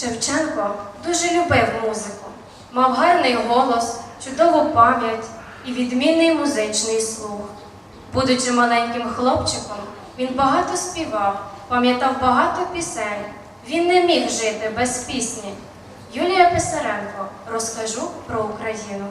Шевченко дуже любив музику, мав гарний голос, чудову пам'ять і відмінний музичний слух. Будучи маленьким хлопчиком, він багато співав, пам'ятав багато пісень. Він не міг жити без пісні. Юлія Писаренко розкажу про Україну.